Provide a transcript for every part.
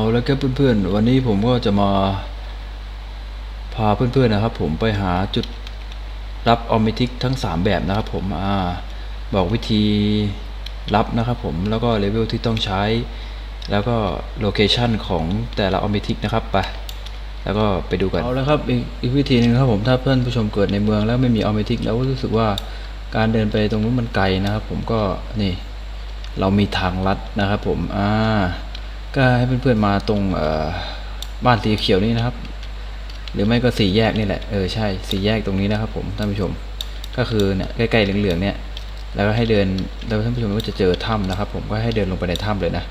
เอาแล้วครับเพื่อนๆ วันนี้ผมก็จะมาพาเพื่อนๆนะครับ ผมไปหาจุดรับออมติกทั้ง 3 แบบนะครับ ผมอ่าบอกวิธีรับนะครับผมแล้วก็เลเวลที่ต้องใช้ แล้วก็โลเคชันของแต่ละออมติกนะครับไปแล้วก็ไปดูกันเอาแล้วครับอีกอีกวิธีหนึงครับผมถ้าเพื่อนผู้ชมเกิดในเมืองแล้วไม่มีออมติกแล้วรู้สึกว่าการเดินไปตรงนู้นมันไกลนะครับ ผมก็นี่เรามีทางลัดนะครับผมอ่า ก็ให้เพื่อนๆมาตรงบ้านสีเขียวนี่นะครับ หรือไม่ก็สี่แยกนี่แหละเออใช่สี่แยกตรงนี้นะครับผมท่านผู้ชม ก็คือเนี่ยใกล้ๆเหลืองๆเนี่ยแล้วก็ให้เดินแล้วท่านผู้ชมก็จะเจอถ้ำนะครับ ผมก็ให้เดินลงไปในถ้ำเลยนะ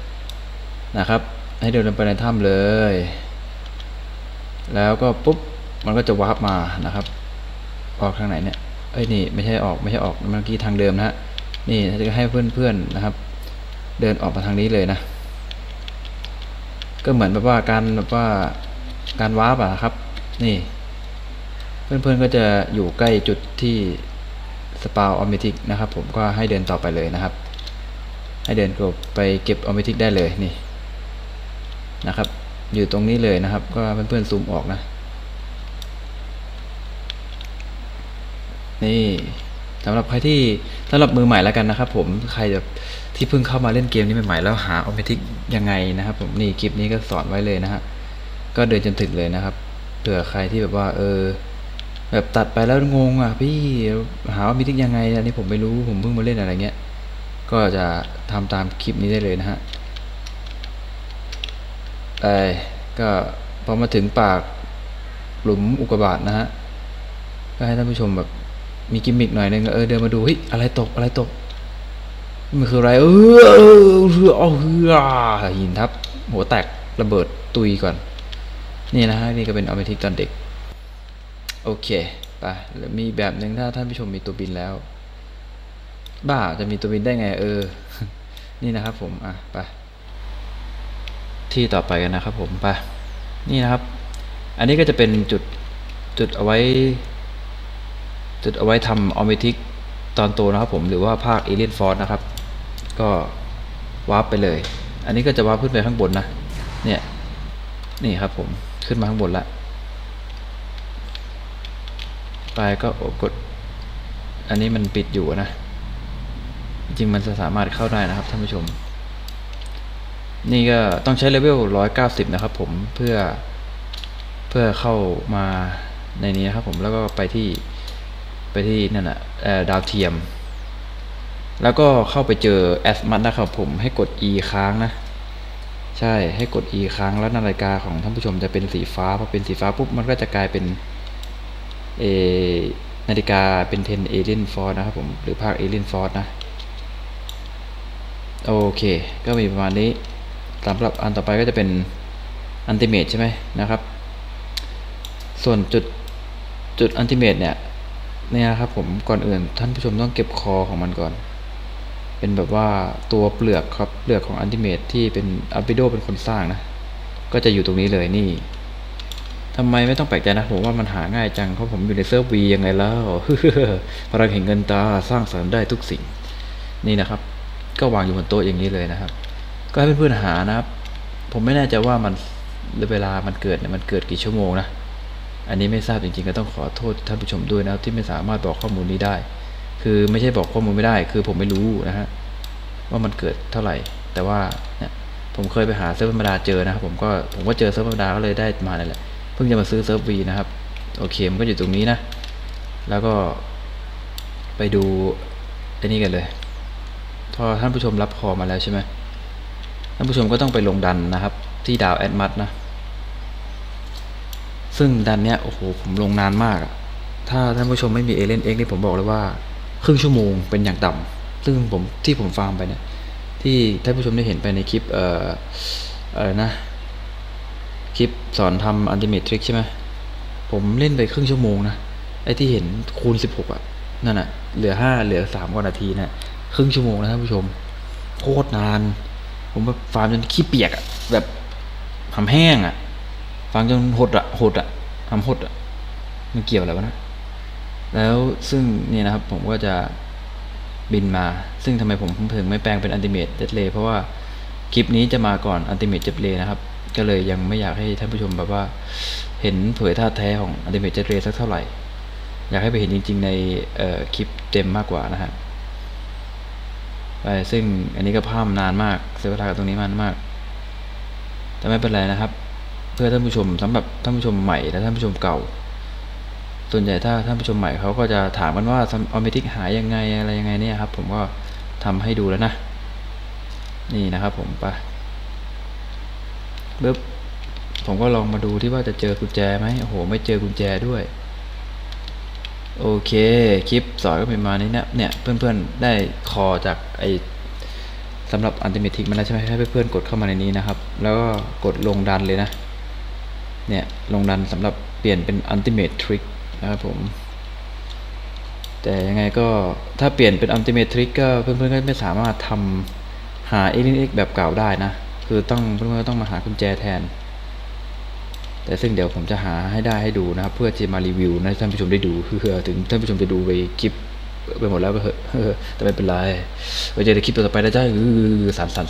นะครับ ให้เดินลงไปในถ้ำเลย แล้วก็ปุ๊บมันก็จะวาร์ปมานะครับ ออกทางไหนเนี่ยเอ้ยนี่ไม่ใช่ออกไม่ใช่ออกเมื่อกี้ทางเดิมนะฮะนี่จะให้เพื่อนๆนะครับ เดินออกมาทางนี้เลยนะ ก็เหมือนแบบว่าการแบบว่าการวาร์ปอะครับ นี่ เพื่อนๆก็จะอยู่ใกล้จุดที่สปาวออมติกนะครับผมก็ให้เดินต่อไปเลยนะครับ ให้เดินกลบไปเก็บออมติกได้เลยนี่นะครับ อยู่ตรงนี้เลยนะครับ ก็เพื่อนๆซูมออกนะ นี่สำหรับใครที่สำหรับมือใหม่แล้วกันนะครับ ผมใครแบบ ที่เพิ่งเข้ามาเล่นเกมนี้ใหม่ๆแล้วหาออ t ติกยังไงนะครับ ผมนี่คลิปนี้ก็สอนไว้เลยนะฮะก็เดินจนถึงเลยนะครับเผื่อใครที่แบบว่า เออ แบบตัดไปแล้วงงอะ พี่หาออ t ติกยังไงอันนี้ผมไม่รู้ผมเพิ่งมาเล่นอะไรเงี้ยก็จะทำตามคลิปนี้ได้เลยนะฮะไปก็พอมาถึงปากหลุมอุกกาบาตนะฮะก็ให้ท่านผู้ชมแบบมีกิมมิกหน่อยนึงเออเดินมาดูเฮ้ยอะไรตกอะไรตก มันคืออะไร เออเออเออเอาเฮือหินทับ หัวแตกระเบิดตุยก่อน นี่นะฮะนี่ก็เป็นออเมทิกตอนเด็ก โอเคไปแล้วมีแบบหนึ่งถ้าท่านผู้ชมมีตัวบินแล้ว บ้าจะมีตัวบินได้ไง เออ นี่นะครับผมอะไปที่ต่อไปกันนะครับผมไปนี่นะครับ อันนี้ก็จะเป็นจุดจุดเอาไว้ จุดเอาไว้ทำออมติกตอนโตนะครับผมหรือว่าภาคเอเลียนฟอร์นะครับ ก็วาร์ปไปเลย อันนี้ก็จะวาร์ปขึ้นไปข้างบนนะ เนี่ย นี่ครับผม ขึ้นมาข้างบนละไปก็กด อันนี้มันปิดอยู่นะ จริงมันจะสามารถเข้าได้นะครับท่านผู้ชม นี่ก็ต้องใช้เลเวล 190 นะครับผม เพื่อ เพื่อเข้ามาในนี้นะครับผม แล้วก็ไปที่ ไปที่นั่นอะดาวเทียม แล้วก็เข้าไปเจอแอสมัตนะครับผมให้กด E ค้างนะ ใช่ให้กด E ค้างแล้วนาฬิกาของท่านผู้ชมจะเป็นสีฟ้าพอเป็นสีฟ้าปุ๊บมันก็จะกลายเป็นเอนาฬิกาเป็น10 Alien Force นะครับผม หรือภาค Alien Force นะ โอเค ก็มีประมาณนี้สำหรับอันต่อไปก็จะเป็นอันติเมตใช่ไหมนะครับ ส่วนจุดจุดอันติเมตเนี่ยเนี่ยครับผมก่อนอื่นท่านผู้ชมต้องเก็บคอของมันก่อน เป็นแบบว่าตัวเปลือกครับเปลือกของอันติเมตที่เป็นอัลบิโดเป็นคนสร้างนะ ก็จะอยู่ตรงนี้เลยนี่ทำไมไม่ต้องแปลกใจนะผมว่ามันหาง่ายจังเพราะผมอยู่ในเซิร์ฟวียังไงแล้วพลังแห่งเงินตาสร้างสรรค์ได้ทุกสิ่งนี่นะครับ ก็วางอยู่บนโต๊ะอย่างนี้เลยนะครับ ก็ให้เพื่อนๆหานะครับ ผมไม่แน่ใจว่ามันเวลามันเกิดเนี่ยมันเกิดกี่ชั่วโมงนะอันนี้ไม่ทราบจริงๆก็ต้องขอโทษท่านผู้ชมด้วยนะครับที่ไม่สามารถบอกข้อมูลนี้ได้ คือไม่ใช่บอกข้อมูลไม่ได้ คือผมไม่รู้นะฮะว่ามันเกิดเท่าไหร่ แต่ว่าเนี่ยผมเคยไปหาเซิร์ฟธรรมดาเจอนะครับผมก็ผมก็เจอเซิร์ฟธรรมดาก็เลยได้มาเลยแหละเพิ่งจะมาซื้อเซิร์ฟวีนะครับโอเคมันก็อยู่ตรงนี้นะ แล้วก็ไปดูไอ้นี่กันเลยพอท่านผู้ชมรับคอมาแล้วใช่ไหมท่านผู้ชมก็ต้องไปลงดันนะครับ ที่ดาวแอดมัดนะซึ่งดันเนี้ยโอ้โหผมลงนานมากอะถ้าท่านผู้ชมไม่มีเอเลนเอ็กนี่ผมบอกเลยว่า ครึ่งชั่วโมงเป็นอย่างต่ำซึ่งผมที่ผมฟาร์มไปเนี่ยที่ท่านผู้ชมได้เห็นไปในคลิปเอ่ออะไรนะ คลิปสอนทำอันติเมททริกใช่ไหมผมเล่นไปครึ่งชั่วโมงนะไอ้ที่เห็นคูณสิบหกอะนั่นอะเหลือห้าเหลือสามกว่านาทีนะครึ่งชั่วโมงนะท่านผู้ชมโคตรนาน ผมแบบฟาร์มจนขี้เปียกอะแบบทำแห้งอะฟังจนหดอะหดอะทำหดอะมันเกี่ยวอะไรวะนะ แล้วซึ่งนี่นะครับผมก็จะบินมา ซึ่งทำไมผมถึงไม่แปลงเป็นอันติเมตเดดเลเพราะว่าคลิปนี้จะมาก่อนอันติเมตเจ็บเลนะครับ ก็เลยยังไม่อยากให้ท่านผู้ชมแบบว่า เห็นเผยท่าแท้ของ Ultimate Jet Ray สักเท่าไหร่ อยากให้ไปเห็นจริง ๆ ในคลิปเต็มมากกว่านะฮะไปซึ่งอันนี้ก็พามนานมากเสียเวลากับตรงนี้มันมาก แต่ไม่เป็นไรนะครับ เพื่อท่านผู้ชมสำหรับท่านผู้ชมใหม่และท่านผู้ชมเก่า ส่วนใหญ่ถ้าท่านผู้ชมใหม่เขาก็จะถามกันว่าออมเมติกหายยังไงอะไรยังไงเนี่ยครับ ผมก็ทำให้ดูแล้วนะ นี่นะครับผมไปปึ๊บผมก็ลองมาดูที่ว่าจะเจอกุญแจไหมโอ้โห ไม่เจอกุญแจด้วย โอเค คลิปสอนก็เป็นมานี้นะเนี่ยเพื่อนๆ ได้คอจากไอสำหรับอันติเมทิกมาแล้วใช่ไหมให้เพื่อนๆกดเข้ามาในนี้นะครับ แล้วก็กดลงดันเลยนะ เนี่ย ลงดันสำหรับเปลี่ยนเป็นอันติเมททริก นะครับผมแต่ยังไงก็ถ้าเปลี่ยนเป็นอั t ติเมทริกก็เพื่อนๆก็ไม่สามารถทำหาเอลินเอ็กแบบเก่าได้นะ คือต้องเพื่อนๆก็ต้องมาหากุญแจแทน แต่ซึ่งเดี๋ยวผมจะหาให้ได้ให้ดูนะครับ เพื่อที่มารีวิวให้ท่านผู้ชมได้ดูเพื่อถึงท่านผู้ชมจะดูไปคลิปไปหมดแล้วก็เหอะแต่ไม่เป็นไรไว้เจอในคลิปต่อไปนะจ๊ะสานสาน